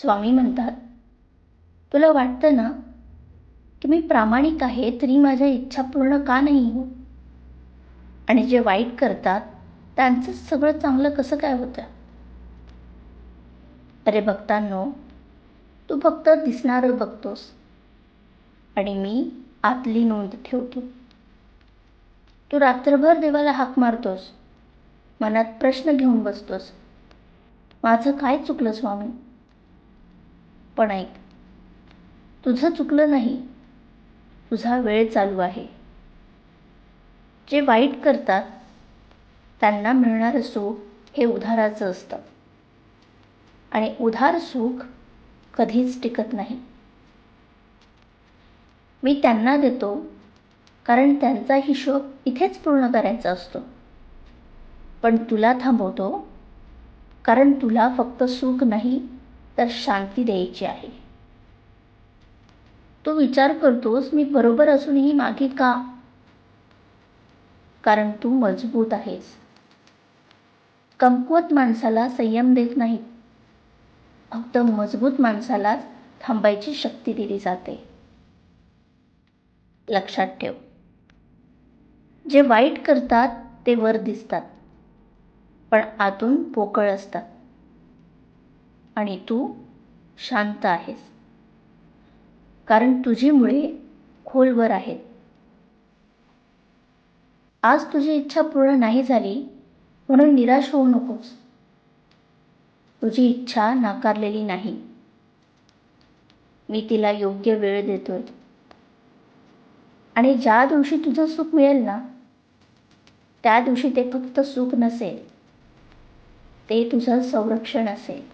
स्वामी म्हणतात. तुला वाटतं ना की मी प्रामाणिक आहे तरी माझ्या इच्छा पूर्ण का नाही होत आणि जे वाईट करतात त्यांचं सगळं चांगलं कसं काय होतं? अरे भक्तांनो तू फक्त दिसणारं बघतोस. आणि मी आतली नोंद ठेवतो. तू रात्रभर देवाला हाक मारतोस. मनात प्रश्न घेऊन बसतोस. माझं काय चुकलं स्वामी? पण ऐक. तुझं चुकलं नाही. तुझा वेळ चालू आहे. जे वाईट करतात त्यांना मिळणारं सुख हे उधाराचं असतं. आणि उधार सुख कधीच टिकत नाही. मी त्यांना देतो कारण त्यांचा हिशोब इथेच पूर्ण करायचा असतो. पण तुला थांबवतो कारण तुला फक्त सुख नाही तर शांती द्यायची आहे. तू विचार करतोस मी बरोबर असूनही मागे का? कारण तू मजबूत आहेस. कमकुवत माणसाला संयम देत नाही. फक्त मजबूत माणसालाच थांबायची शक्ती दिली जाते. लक्षात ठेव. जे वाईट करतात ते वर दिसतात. पण आतून पोकळ असतात. आणि तू शांत आहेस. कारण तुझी मुळे खोलवर आहेत. आज तुझी इच्छा पूर्ण नाही झाली म्हणून निराश होऊ नकोस. तुझी इच्छा नाकारलेली नाही. मी तिला योग्य वेळ देतोय. आणि ज्या दिवशी तुझं सुख मिळेल ना त्या दिवशी ते फक्त सुख नसेल. ते तुझं संरक्षण असेल.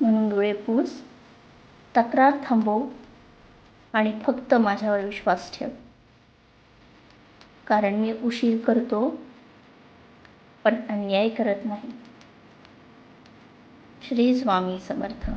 म्हणून डोळे पूस तक्रार थांबव आणि फक्त माझ्यावर विश्वास ठेव. कारण मी उशीर करतो पण अन्याय करत नाही. श्री स्वामी समर्थ.